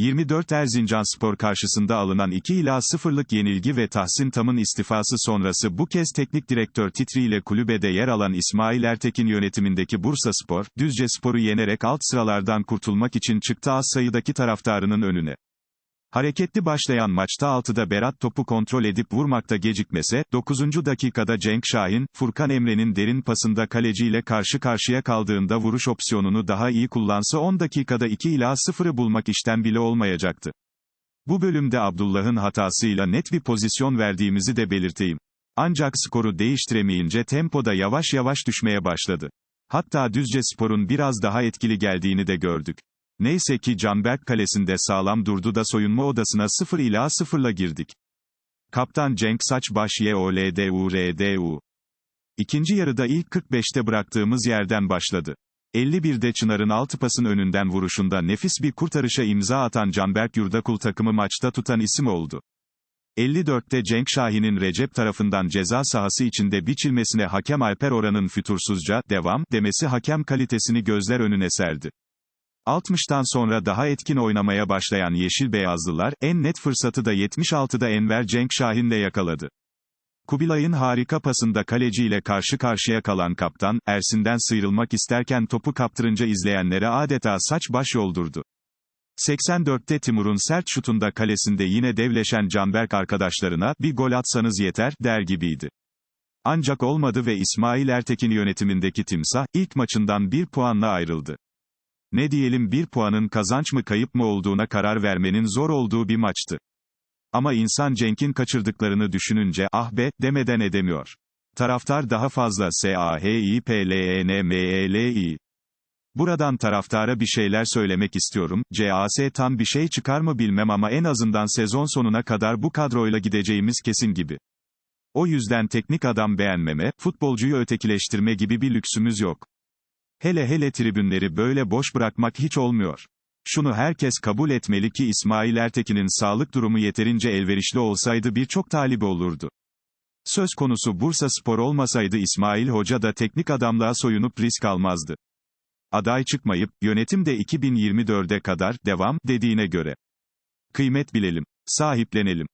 24 Erzincan Spor karşısında alınan 2 ila 0'lık yenilgi ve Tahsin Tam'ın istifası sonrası bu kez teknik direktör titriyle kulübede yer alan İsmail Ertekin yönetimindeki Bursa Spor, Düzce Spor'u yenerek alt sıralardan kurtulmak için çıktı az sayıdaki taraftarının önüne. Hareketli başlayan maçta 6'da Berat topu kontrol edip vurmakta gecikmese, 9. dakikada Cenk Şahin, Furkan Emre'nin derin pasında kaleciyle karşı karşıya kaldığında vuruş opsiyonunu daha iyi kullansa 10 dakikada 2 ila 0'ı bulmak işten bile olmayacaktı. Bu bölümde Abdullah'ın hatasıyla net bir pozisyon verdiğimizi de belirteyim. Ancak skoru değiştiremeyince tempoda yavaş yavaş düşmeye başladı. Hatta Düzce Spor'un biraz daha etkili geldiğini de gördük. Neyse ki Canberk kalesinde sağlam durdu da soyunma odasına 0 ila 0'la girdik. Kaptan Cenk Saçbaş YOLDURDU. İkinci yarıda ilk 45'te bıraktığımız yerden başladı. 51'de Çınar'ın altı pasın önünden vuruşunda nefis bir kurtarışa imza atan Canberk Yurdakul takımı maçta tutan isim oldu. 54'te Cenk Şahin'in Recep tarafından ceza sahası içinde biçilmesine hakem Alper Oran'ın fütursuzca, devam, demesi hakem kalitesini gözler önüne serdi. 60'tan sonra daha etkin oynamaya başlayan Yeşil Beyazlılar, en net fırsatı da 76'da Enver Cenk Şahin'le yakaladı. Kubilay'ın harika pasında kaleciyle karşı karşıya kalan kaptan, Ersin'den sıyrılmak isterken topu kaptırınca izleyenlere adeta saç baş yoldurdu. 84'te Timur'un sert şutunda kalesinde yine devleşen Canberk arkadaşlarına, bir gol atsanız yeter, der gibiydi. Ancak olmadı ve İsmail Ertekin yönetimindeki timsah, ilk maçından bir puanla ayrıldı. Ne diyelim bir puanın kazanç mı kayıp mı olduğuna karar vermenin zor olduğu bir maçtı. Ama insan Cenk'in kaçırdıklarını düşününce, ah be, demeden edemiyor. Taraftar daha fazla S-A-H-I-P-L-E-N-M-E-L-I. Buradan taraftara bir şeyler söylemek istiyorum, CAS tam bir şey çıkar mı bilmem ama en azından sezon sonuna kadar bu kadroyla gideceğimiz kesin gibi. O yüzden teknik adam beğenmeme, futbolcuyu ötekileştirme gibi bir lüksümüz yok. Hele hele tribünleri böyle boş bırakmak hiç olmuyor. Şunu herkes kabul etmeli ki İsmail Ertekin'in sağlık durumu yeterince elverişli olsaydı birçok talibi olurdu. Söz konusu Bursa Spor olmasaydı İsmail Hoca da teknik adamlığa soyunup risk almazdı. Aday çıkmayıp, yönetim de 2024'e kadar, devam, dediğine göre. Kıymet bilelim. Sahiplenelim.